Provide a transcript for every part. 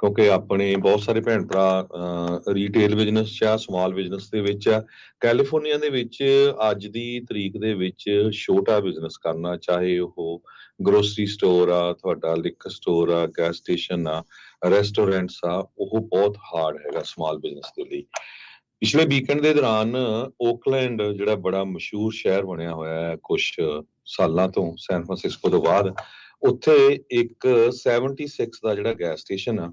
ਕਿਉਂਕਿ ਆਪਣੇ ਬਹੁਤ ਸਾਰੇ ਭੈਣ ਭਰਾ ਰੀਟੇਲ ਬਿਜ਼ਨਸ ਚ ਆ ਸਮਾਲ ਬਿਜ਼ਨਸ ਦੇ ਵਿੱਚ ਆ ਕੈਲੀਫੋਰਨੀਆ ਦੇ ਵਿੱਚ ਅੱਜ ਦੀ ਤਰੀਕ ਦੇ ਵਿੱਚ ਛੋਟਾ ਬਿਜ਼ਨਸ ਕਰਨਾ, ਚਾਹੇ ਉਹ ਗਰੋਸਰੀ ਸਟੋਰ ਆ, ਤੁਹਾਡਾ ਲਿਕਰ ਸਟੋਰ ਆ ਗੈਸ ਸਟੇਸ਼ਨ ਆ ਰੈਸਟੋਰੈਂਟਸ ਆ, ਉਹ ਬਹੁਤ ਹਾਰਡ ਹੈਗਾ ਸਮਾਲ ਬਿਜ਼ਨਸ ਦੇ ਲਈ। ਪਿਛਲੇ ਵੀਕਐਂਡ ਦੇ ਦੌਰਾਨ ਓਕਲੈਂਡ ਜਿਹੜਾ ਬੜਾ ਮਸ਼ਹੂਰ ਸ਼ਹਿਰ ਬਣਿਆ ਹੋਇਆ ਹੈ ਕੁਝ ਸਾਲਾਂ ਤੋਂ ਸੈਨ ਫਰਾਂਸਿਸਕੋ ਤੋਂ ਬਾਅਦ, ਉੱਥੇ ਇੱਕ 76 ਦਾ ਜਿਹੜਾ ਗੈਸ ਸਟੇਸ਼ਨ ਆ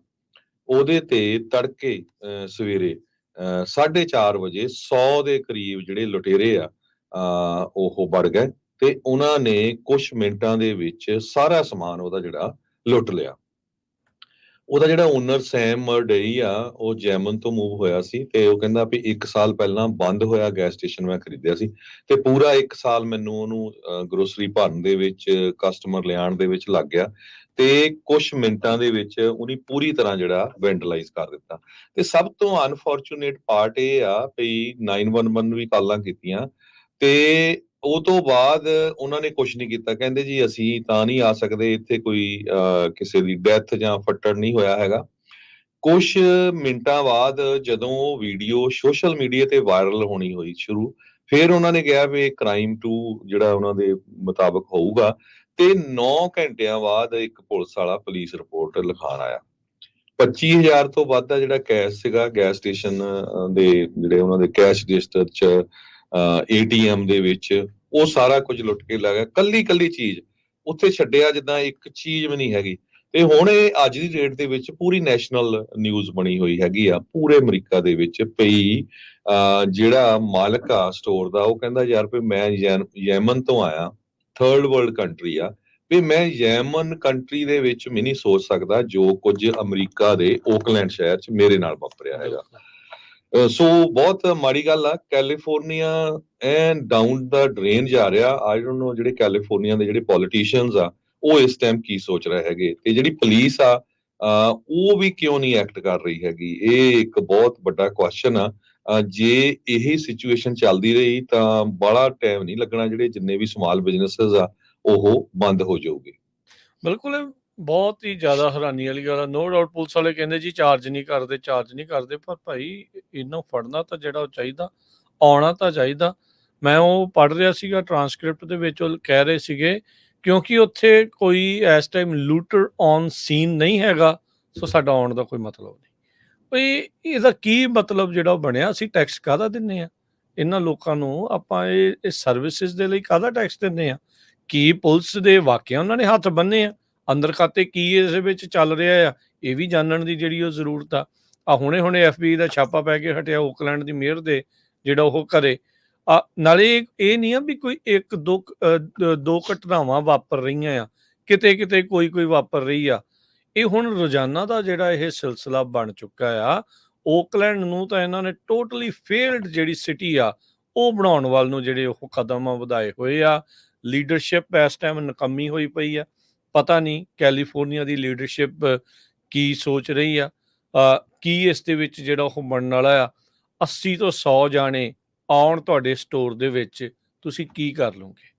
ਉਹਦੇ ਤੇ ਤੜਕੇ ਅਹ, ਸਵੇਰੇ 4:30 ਵਜੇ 100 ਦੇ ਕਰੀਬ ਜਿਹੜੇ ਲੁਟੇਰੇ ਆ ਉਹ ਵੜ ਗਏ ਤੇ ਉਹਨਾਂ ਨੇ ਕੁਝ ਮਿੰਟਾਂ ਦੇ ਵਿੱਚ ਸਾਰਾ ਸਮਾਨ ਉਹਦਾ ਜਿਹੜਾ ਲੁੱਟ ਲਿਆ। ਉਹਦਾ ਜਿਹੜਾ ਓਨਰ ਸੈਮ ਮਰਡਈ ਆ ਉਹ ਜੈਮਨ ਤੋਂ ਮੂਵ ਹੋਇਆ ਸੀ ਤੇ ਉਹ ਕਹਿੰਦਾ ਵੀ 1 ਸਾਲ ਪਹਿਲਾਂ ਬੰਦ ਹੋਇਆ ਗੈਸ ਸਟੇਸ਼ਨ ਮੈਂ ਖਰੀਦਿਆ ਸੀ ਤੇ ਪੂਰਾ 1 ਸਾਲ ਮੈਨੂੰ ਉਹਨੂੰ ਗਰੋਸਰੀ ਭਰਨ ਦੇ ਵਿੱਚ ਕਸਟਮਰ ਲਿਆਉਣ ਦੇ ਵਿੱਚ ਲੱਗ ਗਿਆ ਤੇ ਕੁਝ ਮਿੰਟਾਂ ਦੇ ਵਿੱਚ ਉਹਨੇ ਪੂਰੀ ਤਰ੍ਹਾਂ ਜਿਹੜਾ ਵੈਂਡਲਾਈਜ਼ ਕਰ ਦਿੱਤਾ। ਤੇ ਸਭ ਤੋਂ ਅਨਫੋਰਚੂਨੇਟ ਪਾਰਟ ਇਹ ਆ ਵੀ 911 ਵੀ ਕਾਲਾਂ ਕੀਤੀਆਂ ਤੇ ਉਹ ਤੋਂ ਬਾਅਦ ਉਹਨਾਂ ਨੇ ਕੁਝ ਨਹੀਂ ਕੀਤਾ। ਕਹਿੰਦੇ ਜੀ ਅਸੀਂ ਤਾਂ ਨਹੀਂ ਆ ਸਕਦੇ ਇੱਥੇ ਕੋਈ ਅਹ, ਕਿਸੇ ਦੀ ਡੈਥ ਜਾਂ ਫੱਟੜ ਨਹੀਂ ਹੋਇਆ ਹੈਗਾ। ਕੁਝ ਮਿੰਟਾਂ ਬਾਅਦ ਜਦੋਂ ਉਹ ਵੀਡੀਓ ਸੋਸ਼ਲ ਮੀਡੀਆ ਤੇ ਵਾਇਰਲ ਹੋਣੀ ਹੋਈ ਸ਼ੁਰੂ ਫਿਰ ਉਹਨਾਂ ਨੇ ਕਿਹਾ ਵੀ ਕ੍ਰਾਈਮ ਟੂ ਜਿਹੜਾ ਉਹਨਾਂ ਦੇ ਮੁਤਾਬਕ ਹੋਊਗਾ। ਤੇ 9 ਘੰਟਿਆਂ ਬਾਅਦ ਇੱਕ ਪੁਲਿਸ ਵਾਲਾ ਪੁਲਿਸ ਰਿਪੋਰਟ ਲਿਖਾਣ ਆਇਆ। 25000 ਤੋਂ ਵੱਧ ਦਾ ਜਿਹੜਾ ਕੈਸ਼ ਸੀਗਾ ਗੈਸ ਸਟੇਸ਼ਨ ਦੇ ਜਿਹੜੇ ਉਹਨਾਂ ਦੇ ਕੈਸ਼ ਰਜਿਸਟਰ ਚ ਏਟੀਐਮ ਦੇ ਵਿੱਚ ਉਹ ਸਾਰਾ ਕੁਝ ਲੁੱਟ ਕੇ ਲੈ ਗਿਆ ਕੱਲੀ ਕੱਲੀ ਚੀਜ਼। ਉੱਥੇ ਛੱਡਿਆ ਜਿੱਦਾਂ ਇੱਕ ਚੀਜ਼ ਵੀ ਨਹੀਂ ਹੈਗੀ। ਤੇ ਹੁਣ ਇਹ ਅੱਜ ਦੀ ਡੇਟ ਦੇ ਵਿੱਚ ਪੂਰੀ ਨੈਸ਼ਨਲ ਨਿਊਜ਼ ਬਣੀ ਹੋਈ ਹੈਗੀ ਆ। ਪੂਰੇ ਅਮਰੀਕਾ ਦੇ ਵਿੱਚ ਪਈ ਅਹ, ਜਿਹੜਾ ਮਾਲਕ ਆ ਸਟੋਰ ਦਾ ਉਹ ਕਹਿੰਦਾ ਯਾਰ ਵੀ ਮੈਂ ਯੈਨ- ਯੈਮਨ ਤੋਂ ਆਇਆ। ਥਰਡ ਵਰਲਡ ਕੰਟਰੀ ਆ ਵੀ ਮੈਂ ਯੈਮਨ ਕੰਟਰੀ ਦੇ ਵਿੱਚ ਵੀ ਨਹੀਂ ਸੋਚ ਸਕਦਾ ਜੋ ਕੁਝ ਅਮਰੀਕਾ ਦੇ ਓਕਲੈਂਡ ਸ਼ਹਿਰ 'ਚ ਮੇਰੇ ਨਾਲ ਵਾਪਰਿਆ ਹੈਗਾ। ਸੋ ਬਹੁਤ ਮਾੜੀ ਗੱਲ ਆ ਕੈਲੀਫੋਰਨੀਆ ਐਨ ਡਾਊਨ ਦਾ ਡਰੇਨ ਜਾ ਰਿਹਾ। ਆਈ ਡੋਨਟ ਨੋ ਜਿਹੜੇ ਕੈਲੀਫੋਰਨੀਆ ਦੇ ਜਿਹੜੇ ਪੋਲੀਟੀਸ਼ੀਅਨਸ ਆ ਉਹ ਇਸ ਟਾਈਮ ਕੀ ਸੋਚ ਰਹੇ ਹੈਗੇ? ਤੇ ਜਿਹੜੀ ਪੁਲਿਸ ਆ ਉਹ ਵੀ ਕਿਉਂ ਨਹੀਂ ਐਕਟ ਕਰ ਰਹੀ ਹੈਗੀ? ਇਹ ਇੱਕ ਬਹੁਤ ਵੱਡਾ ਕੁਐਸਚਨ ਆ। ਜੇ ਇਹ ਸਿਚੁਏਸ਼ਨ ਚੱਲਦੀ ਰਹੀ ਤਾਂ ਬੜਾ ਟਾਈਮ ਨਹੀਂ ਲੱਗਣਾ ਜਿਹੜੇ ਜਿੰਨੇ ਵੀ ਸਮਾਲ ਬਿਜ਼ਨੈਸਸ ਆ, ਉਹ ਬੰਦ ਹੋ ਜਾਊਗੇ। ਬਿਲਕੁਲ, ਬਹੁਤ ਹੀ ਜ਼ਿਆਦਾ ਹੈਰਾਨੀ ਵਾਲੀ ਗੱਲ ਆ। ਨੋ ਡਾਊਟ ਪੁਲਿਸ ਵਾਲੇ ਕਹਿੰਦੇ ਜੀ ਚਾਰਜ ਨਹੀਂ ਕਰਦੇ ਚਾਰਜ ਨਹੀਂ ਕਰਦੇ, ਪਰ ਭਾਈ ਇਹਨਾਂ ਫੜਨਾ ਤਾਂ ਜਿਹੜਾ ਉਹ ਚਾਹੀਦਾ, ਆਉਣਾ ਤਾਂ ਚਾਹੀਦਾ। ਮੈਂ ਉਹ ਪੜ੍ਹ ਰਿਹਾ ਸੀਗਾ ਟਰਾਂਸਕ੍ਰਿਪਟ ਦੇ ਵਿੱਚ ਉਹ ਕਹਿ ਰਹੇ ਸੀਗੇ, ਕਿਉਂਕਿ ਉੱਥੇ ਕੋਈ ਇਸ ਟਾਈਮ ਲੂਟਰ ਔਨ ਸੀਨ ਨਹੀਂ ਹੈਗਾ, ਸੋ ਸਾਡਾ ਆਉਣ ਦਾ ਕੋਈ ਮਤਲਬ ਨਹੀਂ ਇਹਦਾ ਕੀ ਮਤਲਬ ਜਿਹੜਾ ਉਹ ਬਣਿਆ? ਅਸੀਂ ਟੈਕਸ ਕਾਹਦਾ ਦਿੰਨੇ ਆ? ਇਹਨਾਂ ਲੋਕਾਂ ਨੂੰ ਆਪਾਂ ਇਹ ਇਹ ਸਰਵਿਸਿਜ਼ ਦੇ ਲਈ ਕਾਹਦਾ ਟੈਕਸ ਦਿੰਨੇ ਆ? ਕੀ ਪੁਲਿਸ ਦੇ ਵਾਕਿਆ ਉਹਨਾਂ ਨੇ ਹੱਥ ਬੰਨੇ ਆ? ਅੰਦਰ ਖਾਤੇ ਕੀ ਇਸ ਵਿੱਚ ਚੱਲ ਰਿਹਾ ਆ? ਇਹ ਵੀ ਜਾਣਨ ਦੀ ਜਿਹੜੀ ਉਹ ਜ਼ਰੂਰਤ ਆ। ਆ ਹੁਣੇ ਹੁਣੇ ਐਫਬੀ ਦਾ ਛਾਪਾ ਪੈ ਕੇ ਹਟਿਆ ਓਕਲੈਂਡ ਦੀ ਮੇਅਰ ਦੇ, ਜਿਹੜਾ ਉਹ ਕਰੇ ਆ, ਨਾਲੇ ਇਹ ਨਹੀਂ ਆ ਵੀ ਕੋਈ ਇੱਕ ਦੋ ਦੋ ਘਟਨਾਵਾਂ ਵਾਪਰ ਰਹੀਆਂ ਆ। ਕਿਤੇ ਕਿਤੇ ਕੋਈ ਕੋਈ ਵਾਪਰ ਰਹੀ ਆ। ਇਹ ਹੁਣ ਰੋਜ਼ਾਨਾ ਦਾ ਜਿਹੜਾ ਇਹ ਸਿਲਸਿਲਾ ਬਣ ਚੁੱਕਾ ਆ, ਓਕਲੈਂਡ ਨੂੰ ਤਾਂ ਇਹਨਾਂ ਨੇ ਟੋਟਲੀ ਫੇਲਡ ਜਿਹੜੀ ਸਿਟੀ ਆ, ਉਹ ਬਣਾਉਣ ਵੱਲ ਨੂੰ ਜਿਹੜੇ ਉਹ ਕਦਮ ਆ ਵਧਾਏ ਹੋਏ ਆ। ਲੀਡਰਸ਼ਿਪ ਇਸ ਟਾਈਮ ਨਕਮੀ ਹੋਈ ਪਈ ਆ। ਪਤਾ ਨਹੀਂ ਕੈਲੀਫੋਰਨੀਆ ਦੀ ਲੀਡਰਸ਼ਿਪ ਕੀ ਸੋਚ ਰਹੀ ਆ। ਕੀ ਇਸ ਦੇ ਵਿੱਚ ਜਿਹੜਾ ਉਹ ਬਣਨ ਵਾਲਾ ਆ। 80 ਤੋਂ 100 ਜਾਣੇ ਆਉਣ ਤੁਹਾਡੇ ਸਟੋਰ ਦੇ ਵਿੱਚ, ਤੁਸੀਂ ਕੀ ਕਰ ਲਓਗੇ?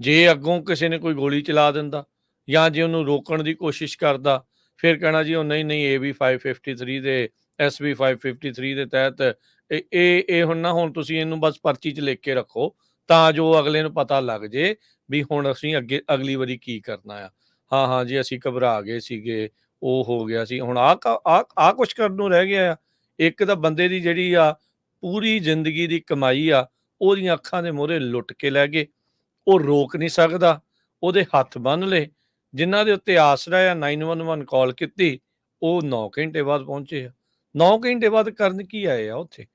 ਜੇ ਅੱਗੋਂ ਕਿਸੇ ਨੇ ਕੋਈ ਗੋਲੀ ਚਲਾ ਦਿੰਦਾ ਜਾਂ ਜੇ ਉਹਨੂੰ ਰੋਕਣ ਦੀ ਕੋਸ਼ਿਸ਼ ਕਰਦਾ ਫਿਰ ਕਹਿਣਾ ਜੀ ਉਹ ਨਹੀਂ ਨਹੀਂ ਇਹ ਵੀ 553 ਦੇ ਐਸਬੀ 553 ਦੇ ਤਹਿਤ ਇਹ ਇਹ ਇਹ ਹੁਣ ਨਾ ਹੁਣ ਤੁਸੀਂ ਇਹਨੂੰ ਬਸ ਪਰਚੀ 'ਚ ਲਿਖ ਕੇ ਰੱਖੋ ਤਾਂ ਜੋ ਅਗਲੇ ਨੂੰ ਪਤਾ ਲੱਗ ਜੇ ਵੀ ਹੁਣ ਅਸੀਂ ਅੱਗੇ, ਅਗਲੀ ਵਾਰੀ ਕੀ ਕਰਨਾ ਆ। ਹਾਂ ਹਾਂ ਜੀ ਅਸੀਂ ਘਬਰਾ ਗਏ ਸੀਗੇ, ਉਹ ਹੋ ਗਿਆ ਸੀ। ਹੁਣ ਆ ਆ ਆ ਕੁਝ ਕਰਨ ਨੂੰ ਰਹਿ ਗਿਆ ਆ। ਇੱਕ ਤਾਂ ਬੰਦੇ ਦੀ ਜਿਹੜੀ ਆ ਪੂਰੀ ਜ਼ਿੰਦਗੀ ਦੀ ਕਮਾਈ ਆ, ਉਹਦੀਆਂ ਅੱਖਾਂ ਦੇ ਮੂਹਰੇ ਲੁੱਟ ਕੇ ਲੈ ਗਏ। ਉਹ ਰੋਕ ਨਹੀਂ ਸਕਦਾ, ਉਹਦੇ ਹੱਥ ਬੰਨ ਲਏ। ਜਿਨ੍ਹਾਂ ਦੇ ਉੱਤੇ ਆਸਰਾ ਆ 911 ਕਾਲ ਕੀਤੀ, ਉਹ 9 ਘੰਟੇ ਬਾਅਦ ਪਹੁੰਚੇ ਆ। 9 ਘੰਟੇ ਬਾਅਦ ਕਰਨ ਕੀ ਆਏ ਆ ਉੱਥੇ?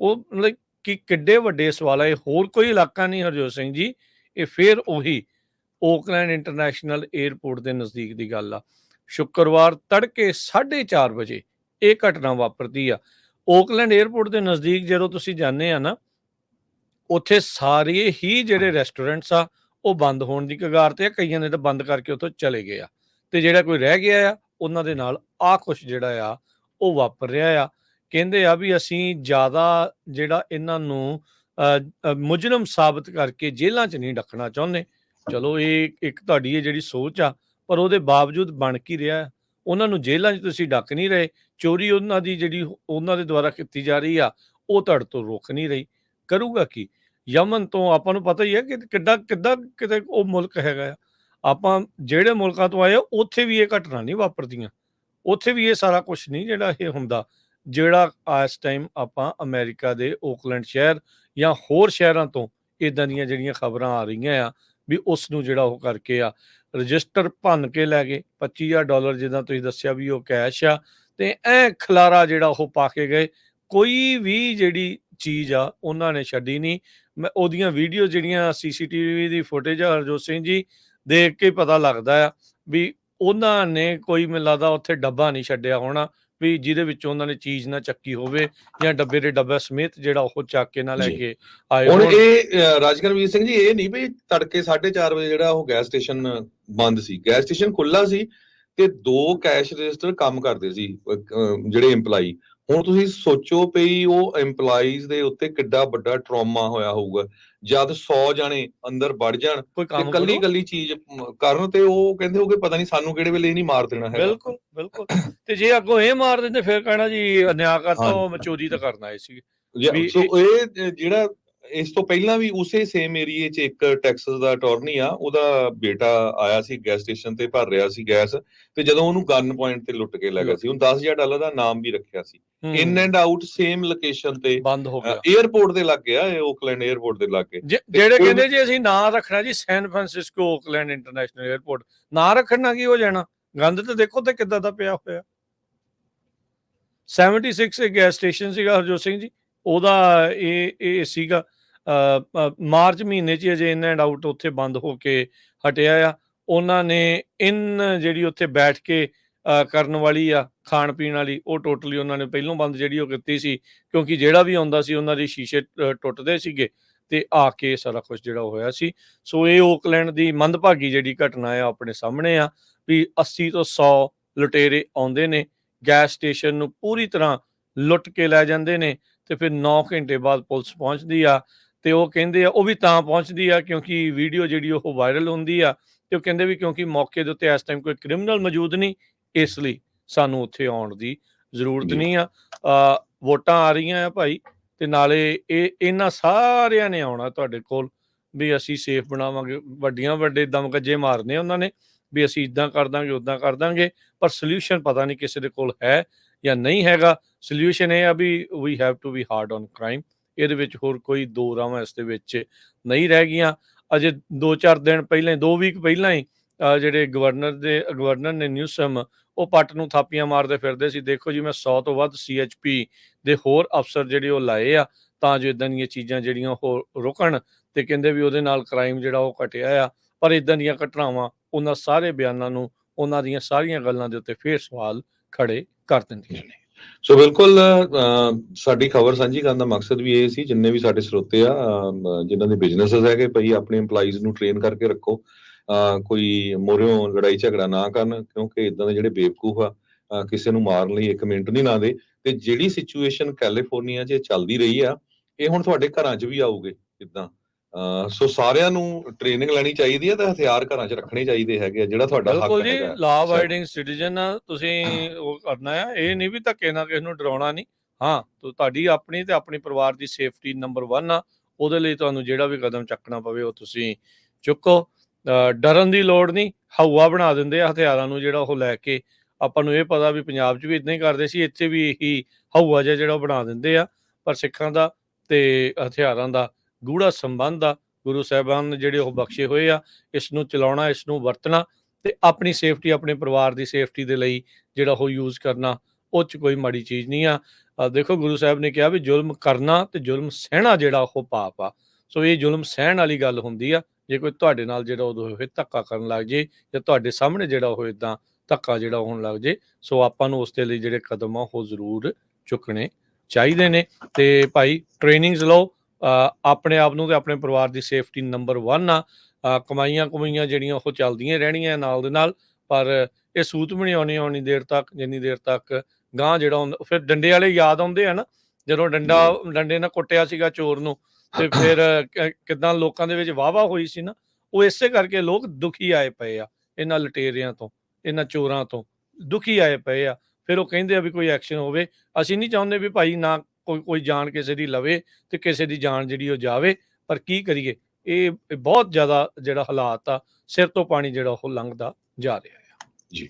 ਉਹ ਮਤਲਬ ਕਿ ਕਿੱਡੇ ਵੱਡੇ ਸਵਾਲ ਆ, ਇਹ ਹੋਰ ਕੋਈ ਇਲਾਕਾ ਨਹੀਂ ਹਰਜੋਤ ਸਿੰਘ ਜੀ, ਇਹ ਫੇਰ ਉਹੀ ਓਕਲੈਂਡ ਇੰਟਰਨੈਸ਼ਨਲ 에ਅਰਪੋਰਟ ਦੇ ਨਜ਼ਦੀਕ ਦੀ ਗੱਲ ਆ। ਸ਼ੁੱਕਰਵਾਰ ਤੜਕੇ 4:30 ਵਜੇ ਇਹ ਘਟਨਾ ਵਾਪਰਦੀ ਆ। ਓਕਲੈਂਡ 에ਅਰਪੋਰਟ ਦੇ ਨਜ਼ਦੀਕ ਜਦੋਂ ਤੁਸੀਂ ਜਾਂਦੇ ਆ ਨਾ, ਉੱਥੇ ਸਾਰੇ ਹੀ ਜਿਹੜੇ ਰੈਸਟੋਰੈਂਟਸ ਆ ਉਹ ਬੰਦ ਹੋਣ ਦੀ ਕਗਾਰ ਤੇ ਆ, ਕਈਆਂ ਨੇ ਤਾਂ ਬੰਦ ਕਰਕੇ ਉੱਥੋਂ ਚਲੇ ਗਏ ਆ। ਤੇ ਜਿਹੜਾ ਕੋਈ ਰਹਿ ਗਿਆ ਆ, ਉਹਨਾਂ ਦੇ ਨਾਲ ਆ ਕੁਛ ਜਿਹੜਾ ਆ, ਉਹ ਵਾਪਰ ਰਿਹਾ ਆ। ਕਹਿੰਦੇ ਆ ਵੀ ਅਸੀਂ ਜ਼ਿਆਦਾ ਜਿਹੜਾ ਇਹਨਾਂ ਨੂੰ ਮੁਜਰਮ ਸਾਬਤ ਕਰਕੇ ਜੇਲ੍ਹਾਂ 'ਚ ਨਹੀਂ ਰੱਖਣਾ ਚਾਹੁੰਦੇ। ਚਲੋ ਇਹ ਇੱਕ ਤੁਹਾਡੀ ਇਹ ਜਿਹੜੀ ਸੋਚ ਆ, ਪਰ ਉਹਦੇ ਬਾਵਜੂਦ ਬਣ ਕੀ ਰਿਹਾ ਉਹਨਾਂ ਨੂੰ ਜੇਲ੍ਹਾਂ 'ਚ ਤੁਸੀਂ ਡੱਕ ਨਹੀਂ ਰਹੇ, ਚੋਰੀ ਉਹਨਾਂ ਦੀ ਜਿਹੜੀ, ਉਹਨਾਂ ਦੇ ਦੁਆਰਾ ਕੀਤੀ ਜਾ ਰਹੀ ਆ, ਉਹ ਤੁਹਾਡੇ ਤੋਂ ਰੁਕ ਨਹੀਂ ਰਹੀ। ਕਰੂਗਾ ਕੀ? ਯਮਨ ਤੋਂ ਆਪਾਂ ਨੂੰ ਪਤਾ ਹੀ ਹੈ ਕਿ ਕਿੱਡਾ ਕਿੱਦਾਂ ਕਿਤੇ ਉਹ ਮੁਲਕ ਹੈਗਾ ਆ। ਆਪਾਂ ਜਿਹੜੇ ਮੁਲਕਾਂ ਤੋਂ ਆਏ ਉੱਥੇ ਵੀ ਇਹ ਘਟਨਾ ਨਹੀਂ ਵਾਪਰਦੀਆਂ। ਉੱਥੇ ਵੀ ਇਹ ਸਾਰਾ ਕੁਝ ਨਹੀਂ ਜਿਹੜਾ ਇਹ ਹੁੰਦਾ, ਜਿਹੜਾ ਇਸ ਟਾਈਮ ਆਪਾਂ ਅਮਰੀਕਾ ਦੇ ਓਕਲੈਂਡ ਸ਼ਹਿਰ ਜਾਂ ਹੋਰ ਸ਼ਹਿਰਾਂ ਤੋਂ ਇਦਾਂ ਦੀਆਂ ਜਿਹੜੀਆਂ ਖਬਰਾਂ ਆ ਰਹੀਆਂ ਆ ਵੀ ਉਸ ਨੂੰ ਜਿਹੜਾ ਉਹ ਕਰਕੇ ਆ, ਰਜਿਸਟਰ ਭੰਨ ਕੇ ਲੈ ਗਏ। 25000 ਡਾਲਰ ਜਿੱਦਾਂ ਤੁਸੀਂ ਦੱਸਿਆ ਵੀ ਉਹ ਕੈਸ਼ ਆ ਤੇ ਐ ਖਲਾਰਾ ਜਿਹੜਾ ਉਹ ਪਾ ਕੇ ਗਏ। ਕੋਈ ਵੀ ਜਿਹੜੀ ਚੀਜ਼ ਆ, ਉਹਨਾਂ ਨੇ ਛੱਡੀ ਨਹੀਂ। ਮੈਂ ਉਹਦੀਆਂ ਵੀਡੀਓ ਜਿਹੜੀਆਂ ਸੀਸੀਟੀਵੀ ਦੀ ਫੁਟੇਜ ਆ ਹਰਜੋਤ ਸਿੰਘ ਜੀ ਦੇਖ ਕੇ ਪਤਾ ਲੱਗਦਾ ਆ ਵੀ ਉਹਨਾਂ ਨੇ ਕੋਈ ਮੈਨੂੰ ਲੱਗਦਾ ਉੱਥੇ ਡੱਬਾ ਨਹੀਂ ਛੱਡਿਆ ਹੋਣਾ ਵੀ ਜਿਹਦੇ ਵਿੱਚ ਉਹਨਾਂ ਨੇ ਚੀਜ਼ ਨਾ ਚੱਕੀ ਹੋਵੇ ਜਾਂ ਡੱਬੇ ਦੇ ਡੱਬਾ ਸਮੇਤ ਜਿਹੜਾ ਉਹ ਚੱਕ ਕੇ ਨਾ ਲੈ। ਕੇ ਆਏ ਹੁਣ। ਇਹ ਅ, ਰਾਜਕਰਮਵੀਰ ਸਿੰਘ ਜੀ ਇਹ ਨਹੀਂ ਵੀ ਤੜਕੇ 4:30 ਵਜੇ ਜਿਹੜਾ ਉਹ ਗੈਸ ਸਟੇਸ਼ਨ ਬੰਦ ਸੀ ਗੈਸ ਸਟੇਸ਼ਨ ਖੁੱਲਾ ਸੀ ਤੇ ਦੋ ਕੈਸ਼ ਰਜਿਸਟਰ ਕੰਮ ਕਰਦੇ ਸੀ ਜਿਹੜੇ EMPLOYE ਹੁਣ ਤੁਸੀਂ ਸੋਚੋ ਪਈ ਉਹ EMPLOYEES ਦੇ ਉੱਤੇ ਕਿੱਡਾ ਵੱਡਾ ਟਰਾਮਾ ਹੋਇਆ ਹੋਊਗਾ ਜਦ 100 ਜਾਣੇ ਅੰਦਰ ਵੜ ਜਾਣ ਤੇ ਕੱਲੀ। ਕੱਲੀ ਚੀਜ਼ ਕਰਨ ਤੇ ਉਹ ਕਹਿੰਦੇ ਹੋਗੇ ਪਤਾ ਨਹੀਂ ਸਾਨੂੰ ਕਿਹੜੇ ਵੇਲੇ ਇਹ ਨਹੀਂ ਮਾਰ ਦੇਣਾ ਹੈਗਾ ਬਿਲਕੁਲ ਬਿਲਕੁਲ ਤੇ ਜੇ ਅੱਗੋਂ ਇਹ ਮਾਰ ਦਿੰਦੇ ਫਿਰ ਕਹਿਣਾ ਜੀ ਅਨਿਆਂ ਕਰਤਾ ਉਹ ਹਾਂਜੀ। ਚੋਰੀ ਤਾਂ ਕਰਨ ਆਏ ਸੀ ਸੋ ਇਹ ਜਿਹੜਾ ਇਸ ਤੋਂ ਪਹਿਲਾਂ ਵੀ ਉਸੇ ਸੇਮ ਏਰੀਏ 'ਚ ਇੱਕ ਟੈਕਸਸ ਦਾ ਅਟਾਰਨੀ ਆ ਉਹਦਾ ਬੇਟਾ ਆਇਆ ਸੀ ਗੈਸ ਸਟੇਸ਼ਨ ਤੇ ਭਰ ਰਿਹਾ ਸੀ ਗੈਸ ਤੇ ਜਦੋਂ ਉਹਨੂੰ ਗਨ ਪੁਆਇੰਟ ਤੇ ਲੁੱਟ ਕੇ ਲੈ ਗਿਆ ਸੀ। ਉਹਨੂੰ 10000 ਡਾਲਰ ਦਾ ਨਾਮ ਵੀ ਰੱਖਿਆ ਸੀ। In and out same location ਤੇ ਬੰਦ ਹੋ ਗਿਆ। 에ਅਰਪੋਰਟ ਦੇ ਲੱਗ ਗਿਆ ਓਕਲੈਂਡ 에ਅਰਪੋਰਟ ਦੇ ਲੱਗ। ਕੇ ਜਿਹੜੇ ਕਹਿੰਦੇ ਜੀ ਅਸੀਂ ਨਾਂ ਰੱਖਣਾ ਜੀ San Francisco Oakland International airport ਨਾਂ ਰੱਖਣਾ ਕੀ ਹੋ ਜਾਣਾ? ਗੰਦ ਤੇ ਦੇਖੋ ਤੇ ਕਿੱਦਾਂ ਦਾ ਪਿਆ ਹੋਇਆ। 76 ਗੈਸ ਸਟੇਸ਼ਨ ਸੀਗਾ ਹਰਜੋਤ ਸਿੰਘ ਜੀ। ਉਹਦਾ ਇਹ ਇਹ ਸੀਗਾ ਮਾਰਚ ਮਹੀਨੇ 'ਚ ਅਜੇ ਇਨ ਐਂਡ ਆਊਟ ਉੱਥੇ ਬੰਦ ਹੋ ਕੇ ਹਟਿਆ ਆ। ਉਹਨਾਂ ਨੇ ਇਨ ਜਿਹੜੀ ਉੱਥੇ ਬੈਠ ਕੇ ਅ, ਕਰਨ ਵਾਲੀ ਆ ਖਾਣ ਪੀਣ ਵਾਲੀ ਉਹ ਟੋਟਲੀ ਉਹਨਾਂ ਨੇ ਪਹਿਲੋਂ ਬੰਦ ਜਿਹੜੀ ਉਹ ਕੀਤੀ ਸੀ ਕਿਉਂਕਿ ਜਿਹੜਾ ਵੀ ਆਉਂਦਾ ਸੀ ਉਹਨਾਂ ਦੇ ਸ਼ੀਸ਼ੇ ਟੁੱਟਦੇ ਸੀਗੇ ਤੇ ਆ ਕੇ ਸਾਰਾ ਕੁਝ ਜਿਹੜਾ ਹੋਇਆ ਸੀ। ਸੋ ਇਹ ਓਕਲੈਂਡ ਦੀ ਮੰਦਭਾਗੀ ਜਿਹੜੀ ਘਟਨਾ ਆ ਆਪਣੇ ਸਾਹਮਣੇ ਆ ਵੀ 80 ਤੋਂ 100 ਲੁਟੇਰੇ ਆਉਂਦੇ ਨੇ ਗੈਸ ਸਟੇਸ਼ਨ ਨੂੰ ਪੂਰੀ ਤਰ੍ਹਾਂ ਲੁੱਟ ਕੇ ਲੈ ਜਾਂਦੇ ਨੇ ਤੇ ਫਿਰ 9 ਘੰਟੇ ਬਾਅਦ ਪੁਲਿਸ ਪਹੁੰਚਦੀ ਆ ਤੇ ਉਹ ਕਹਿੰਦੇ ਆ ਉਹ ਵੀ ਤਾਂ ਪਹੁੰਚਦੀ ਆ ਕਿਉਂਕਿ ਵੀਡੀਓ ਜਿਹੜੀ ਉਹ ਵਾਇਰਲ ਹੁੰਦੀ ਆ ਤੇ ਉਹ ਕਹਿੰਦੇ ਵੀ ਕਿਉਂਕਿ ਮੌਕੇ ਦੇ ਉੱਤੇ ਇਸ ਟਾਈਮ ਕੋਈ ਕ੍ਰਿਮੀਨਲ ਮੌਜੂਦ ਨਹੀਂ ਇਸ ਲਈ ਸਾਨੂੰ ਉੱਥੇ ਆਉਣ ਦੀ ਜ਼ਰੂਰਤ। ਨਹੀਂ ਆ ਵੋਟਾਂ ਆ ਰਹੀਆਂ ਆ ਭਾਈ ਤੇ ਨਾਲੇ ਇਹ ਇਹਨਾਂ ਸਾਰਿਆਂ ਨੇ ਆਉਣਾ ਤੁਹਾਡੇ ਕੋਲ ਵੀ ਅਸੀਂ ਸੇਫ ਬਣਾਵਾਂਗੇ ਵੱਡੀਆਂ ਵੱਡੇ ਦਮਗੱਜੇ ਮਾਰਨੇ ਉਹਨਾਂ ਨੇ ਵੀ ਅਸੀਂ ਇਦਾਂ ਕਰ ਦਾਂਗੇ ਉਦਾਂ ਕਰ ਦਾਂਗੇ ਪਰ ਸੋਲੂਸ਼ਨ ਪਤਾ ਨਹੀਂ ਕਿਸੇ ਦੇ ਕੋਲ ਹੈ ਜਾਂ ਨਹੀਂ ਹੈਗਾ ਸੋਲੂਸ਼ਨ ਇਹ ਆ ਵੀ we have to be hard on crime ਇਹਦੇ ਵਿੱਚ ਹੋਰ ਕੋਈ ਦੋ ਰਾਵਾਂ ਇਸ ਦੇ ਵਿੱਚ ਨਹੀਂ ਰਹਿ ਗਈਆਂ। ਅਜੇ 2-4 ਦਿਨ ਪਹਿਲਾਂ 2 ਵੀਕ ਪਹਿਲਾਂ ਹੀ ਜਿਹੜੇ ਗਵਰਨਰ ਦੇ ਗਵਰਨਰ ਨੇ ਨਿਊਸਮ ਉਹ ਪੱਟ ਨੂੰ ਥਾਪੀਆਂ ਮਾਰਦੇ ਫਿਰਦੇ ਸੀ। ਦੇਖੋ ਜੀ, ਮੈਂ 100 ਤੋਂ ਵੱਧ ਸੀਐਚਪੀ ਦੇ ਹੋਰ ਅਫਸਰ ਜਿਹੜੇ ਉਹ ਲਾਏ ਆ, ਤਾਂ ਜੋ ਇਦਾਂ ਦੀਆਂ ਚੀਜ਼ਾਂ ਜਿਹੜੀਆਂ ਉਹ ਰੁਕਣ ਤੇ ਕਹਿੰਦੇ ਵੀ ਉਹਦੇ ਨਾਲ ਕ੍ਰਾਈਮ ਜਿਹੜਾ ਉਹ ਘਟਿਆ ਆ। ਪਰ ਇਦਾਂ ਦੀਆਂ ਘਟਨਾਵਾਂ ਉਹਨਾਂ ਸਾਰੇ ਬਿਆਨਾਂ ਨੂੰ, ਉਹਨਾਂ ਦੀਆਂ ਸਾਰੀਆਂ ਗੱਲਾਂ ਦੇ ਉੱਤੇ ਫੇਰ ਸਵਾਲ ਖੜੇ ਕਰ ਦਿੰਦੀਆਂ ਨੇ। ਸੋ ਬਿਲਕੁਲ ਸਾਡੀ ਖਬਰ ਸਾਂਝੀ ਕਰਨ ਦਾ ਮਕਸਦ ਵੀ ਇਹ ਸੀ, ਜਿੰਨੇ ਵੀ ਸਾਡੇ ਸਰੋਤੇ ਆ ਜਿਨ੍ਹਾਂ ਦੇ ਬਿਜ਼ਨੈਸਸ ਹੈਗੇ, ਭਈ ਆਪਣੇ EMPLOYEES ਨੂੰ ਟ੍ਰੇਨ ਕਰਕੇ ਰੱਖੋ ਕੋਈ ਮੋਰਿਓ ਲੜਾਈ ਝਗੜਾ ਨਾ ਕਰਨ, ਕਿਉਂਕਿ ਇਦਾਂ ਦੇ ਜਿਹੜੇ ਬੇਵਕੂਫ ਆ ਕਿਸੇ ਨੂੰ ਮਾਰਨ ਲਈ ਇੱਕ ਮਿੰਟ ਨਹੀਂ ਲਾਉਂਦੇ ਤੇ ਜਿਹੜੀ ਸਿਚੁਏਸ਼ਨ ਕੈਲੀਫੋਰਨੀਆ 'ਚ ਚੱਲਦੀ ਰਹੀ ਆ, ਇਹ ਹੁਣ ਤੁਹਾਡੇ ਘਰਾਂ 'ਚ ਵੀ ਆਊਗੇ ਇਦਾਂ ਸੋ ਸਾਰਿਆਂ ਨੂੰ ਟ੍ਰੇਨਿੰਗ ਲੈਣੀ ਚਾਹੀਦੀ ਹੈ ਤੇ ਹਥਿਆਰ ਘਰਾਂ 'ਚ ਰੱਖਣੇ ਚਾਹੀਦੇ ਹੈਗੇ ਜਿਹੜਾ ਤੁਹਾਡਾ ਹੱਕ ਬਿਲਕੁਲ ਜੀ ਸਿਟੀਜ਼ਨ ਆ ਤੁਸੀਂ ਉਹ ਕਰਨਾ ਆ। ਇਹ ਨਹੀਂ ਵੀ ਧੱਕੇ ਨਾਲ ਕਿਸੇ ਨੂੰ ਡਰਾਉਣਾ ਨਹੀਂ। ਹਾਂ ਤੋ ਤੁਹਾਡੀ ਆਪਣੀ ਤੇ ਆਪਣੀ ਪਰਿਵਾਰ ਦੀ ਸੇਫਟੀ ਨੰਬਰ 1 ਆ। ਉਹਦੇ ਲਈ ਤੁਹਾਨੂੰ ਜਿਹੜਾ ਵੀ ਕਦਮ ਚੱਕਣਾ ਪਵੇ ਉਹ ਤੁਸੀਂ ਚੁੱਕੋ। ਡਰਨ ਦੀ ਲੋੜ ਨਹੀਂ। ਹਵਾ ਬਣਾ ਦਿੰਦੇ ਆ ਹਥਿਆਰਾਂ ਨੂੰ ਜਿਹੜਾ ਉਹ ਲੈ ਕੇ। ਆਪਾਂ ਨੂੰ ਇਹ ਪਤਾ ਵੀ ਪੰਜਾਬ 'ਚ ਵੀ ਇਦਾਂ ਹੀ ਕਰਦੇ ਸੀ ਇੱਥੇ ਵੀ ਇਹੀ ਹਵਾ ਜਿਹਾ ਜਿਹੜਾ ਉਹ ਬਣਾ ਦਿੰਦੇ ਆ। ਪਰ ਸਿੱਖਾਂ ਦਾ ਤੇ ਹਥਿਆਰਾਂ ਦਾ ਗੂੜਾ ਸੰਬੰਧ ਆ ਗੁਰੂ ਸਾਹਿਬਾਨ ਨੇ ਜਿਹੜੇ ਉਹ ਬਖਸ਼ੇ ਹੋਏ ਆ ਇਸ ਨੂੰ ਚਲਾਉਣਾ ਇਸ ਨੂੰ ਵਰਤਣਾ ਤੇ ਆਪਣੀ ਸੇਫਟੀ ਆਪਣੇ ਪਰਿਵਾਰ ਦੀ ਸੇਫਟੀ ਦੇ ਲਈ ਜਿਹੜਾ ਉਹ ਯੂਜ਼ ਕਰਨਾ ਉਹ ਚ ਕੋਈ ਮਾੜੀ ਚੀਜ਼ ਨਹੀਂ ਆ। ਦੇਖੋ ਗੁਰੂ ਸਾਹਿਬ ਨੇ ਕਿਹਾ ਵੀ ਜ਼ੁਲਮ ਕਰਨਾ ਤੇ ਜ਼ੁਲਮ ਸਹਿਣਾ ਜਿਹੜਾ ਉਹ ਪਾਪ ਆ। ਸੋ ਇਹ ਜ਼ੁਲਮ ਸਹਿਣ ਵਾਲੀ ਗੱਲ ਹੁੰਦੀ ਆ ਜੇ ਕੋਈ ਤੁਹਾਡੇ ਨਾਲ ਜਿਹੜਾ ਉਦੋਂ ਹੋਏ ਧੱਕਾ ਕਰਨ ਲੱਗ ਜੇ ਜਾਂ ਤੁਹਾਡੇ ਸਾਹਮਣੇ ਜਿਹੜਾ ਉਹ ਇਦਾਂ ਧੱਕਾ ਜਿਹੜਾ ਹੋਣ ਲੱਗ ਜੇ ਸੋ ਆਪਾਂ ਨੂੰ ਉਸ ਦੇ ਲਈ ਜਿਹੜੇ ਕਦਮ ਆ ਉਹ ਜ਼ਰੂਰ ਚੁੱਕਣੇ ਚਾਹੀਦੇ ਨੇ ਤੇ ਭਾਈ ਟ੍ਰੇਨਿੰਗਸ ਲਓ ਆਪਣੇ ਆਪ ਨੂੰ ਤੇ ਆਪਣੇ ਪਰਿਵਾਰ ਦੀ ਸੇਫਟੀ ਨੰਬਰ 1 ਆ। ਕਮਾਈਆਂ ਕਮਾਈਆਂ ਜਿਹੜੀਆਂ ਉਹ ਚੱਲਦੀਆਂ ਰਹਿਣੀਆਂ ਨਾਲ ਦੇ ਨਾਲ ਪਰ ਇਹ ਸੂਤ ਵੀ ਨਹੀਂ ਆਉਣੀ ਆਉਣੀ ਦੇਰ ਤੱਕ ਜਿੰਨੀ ਦੇਰ ਤੱਕ ਗਾਂ ਜਿਹੜਾ ਹੁੰਦਾ- ਫਿਰ ਡੰਡੇ ਵਾਲੇ ਯਾਦ ਆਉਂਦੇ ਆ ਨਾ ਜਦੋਂ ਡੰਡਾ ਡੰਡੇ ਨਾਲ ਕੁੱਟਿਆ ਸੀਗਾ ਚੋਰ ਨੂੰ ਤੇ ਫਿਰ ਕਿੱਦਾਂ ਲੋਕਾਂ ਦੇ ਵਿੱਚ ਵਾਵਾ ਹੋਈ ਸੀ ਨਾ ਉਹ ਇਸੇ ਕਰਕੇ ਲੋਕ ਦੁਖੀ ਆਏ ਪਏ ਆ ਇਹਨਾਂ ਲਟੇਰਿਆਂ ਤੋਂ ਇਹਨਾਂ ਚੋਰਾਂ ਤੋਂ ਦੁਖੀ ਆਏ ਪਏ ਆ। ਫਿਰ ਉਹ ਕਹਿੰਦੇ ਆ ਵੀ ਕੋਈ ਐਕਸ਼ਨ ਹੋਵੇ ਅਸੀਂ ਨਹੀਂ ਚਾਹੁੰਦੇ ਵੀ ਭਾਈ ਨਾ ਕੋਈ ਕੋਈ ਜਾਨ ਕਿਸੇ ਦੀ ਲਵੇ ਤੇ ਕਿਸੇ ਦੀ ਜਾਨ ਜਿਹੜੀ ਉਹ ਜਾਵੇ, ਪਰ ਕੀ ਕਰੀਏ? ਇਹ ਬਹੁਤ ਜ਼ਿਆਦਾ ਜਿਹੜਾ ਹਾਲਾਤ ਆ, ਸਿਰ ਤੋਂ ਪਾਣੀ ਜਿਹੜਾ ਉਹ ਲੰਘਦਾ ਜਾ ਰਿਹਾ ਹੈ